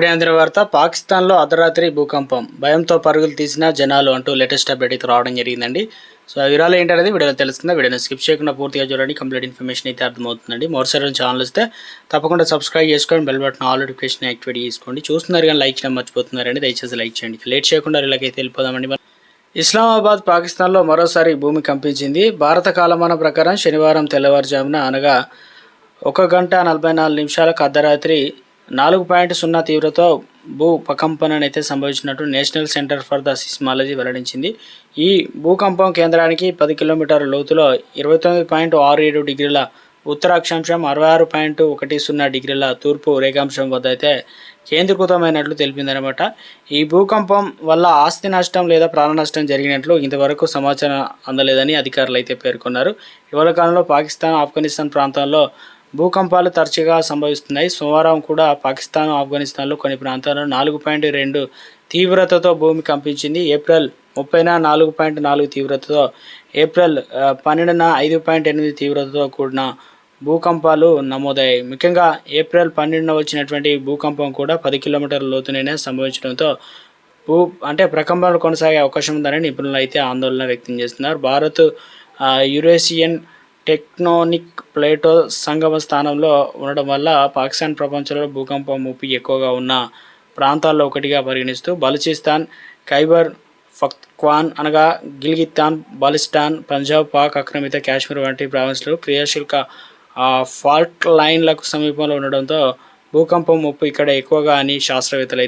ఇప్పుడే అందిన వార్త? పాకిస్తాన్లో అర్ధరాత్రి భూకంపం. భయంతో పరుగులు తీసిన జనాలు అంటూ లేటెస్ట్ అప్డేట్ అయితే రావడం జరిగిందండి. సో వివరాలు ఏంటనేది వీడియోలో తెలుస్తుంది వీడియోని స్కిప్ చేయకుండా పూర్తిగా చూడండి. కంప్లీట్ ఇన్ఫర్మేషన్ అయితే అర్థమవుతుందండి. మరోసారి ఛానల్ వస్తే తప్పకుండా సబ్స్క్రైబ్ చేసుకొని bell button all notification activate చేసుకోండి. చూస్తున్నారు కానీ లైక్ చేయడం మర్చిపోతున్నారండి. దయచేసి లైక్ చేయండి. లేట్ చేయకుండా ఇలాగైతే వెళ్ళిపోదామండి ఇస్లామాబాద్ పాకిస్తాన్లో మరోసారి భూమి కంపించింది. భారత కాలమాన ప్రకారం శనివారం తెల్లవారుజామున అనగా ఒక గంట నలభై నాలుగు నిమిషాలకు అర్ధరాత్రి నాలుగు పాయింట్ సున్నా తీవ్రతో భూ అయితే సంభవించినట్టు National Centre for the seismology వెల్లడించింది. ఈ భూకంపం కేంద్రానికి పది కిలోమీటర్ల లోతులో ఇరవై తొమ్మిది పాయింట్ ఆరు ఏడు డిగ్రీల ఉత్తర అక్షాంశం అరవై ఆరు పాయింట్ ఒకటి సున్నా డిగ్రీల తూర్పు రేఖాంశం వద్ద అయితే కేంద్రీకృతమైనట్లు తెలిపిందనమాట. ఈ భూకంపం వల్ల ఆస్తి నష్టం లేదా ప్రాణ నష్టం జరిగినట్లు ఇంతవరకు సమాచారం అందలేదని అధికారులు అయితే పేర్కొన్నారు. ఇవాళ కాలంలో పాకిస్తాన్ ఆఫ్ఘనిస్తాన్ ప్రాంతాల్లో భూకంపాలు తరచుగా సంభవిస్తున్నాయి. సోమవారం కూడా పాకిస్తాన్ ఆఫ్ఘనిస్తాన్లో కొన్ని ప్రాంతాల్లో నాలుగు పాయింట్ రెండు తీవ్రతతో భూమి కంపించింది. ఏప్రిల్ ముప్పైన నాలుగు పాయింట్ నాలుగు తీవ్రతతో ఏప్రిల్ పన్నెండున ఐదు పాయింట్ ఎనిమిది తీవ్రతతో కూడిన భూకంపాలు నమోదయ్యాయి. ముఖ్యంగా ఏప్రిల్ పన్నెండున వచ్చినటువంటి భూకంపం కూడా పది కిలోమీటర్ల లోతునైనా సంభవించడంతో భూ అంటే ప్రకంపనలు కొనసాగే అవకాశం ఉందని నిపుణులు అయితే ఆందోళన వ్యక్తం చేస్తున్నారు. భారత్ యురేషియన్ టెక్నోనిక్ ప్లేటో సంగమ స్థానంలో ఉండడం వల్ల పాకిస్తాన్ ప్రపంచంలో భూకంపం ముప్పి ఎక్కువగా ఉన్న ప్రాంతాల్లో ఒకటిగా పరిగణిస్తూ బలూచిస్తాన్ ఖైబర్ ఫక్వాన్ అనగా గిల్గిత్తాన్ బాలిస్తాన్ పంజాబ్ పాక్ ఆక్రమిత కాశ్మీర్ వంటి ప్రావిన్స్లు క్రియాశీలక ఫాల్ట్ లైన్లకు సమీపంలో ఉండడంతో భూకంపం ముప్పు ఇక్కడ ఎక్కువగా అని శాస్త్రవేత్తలు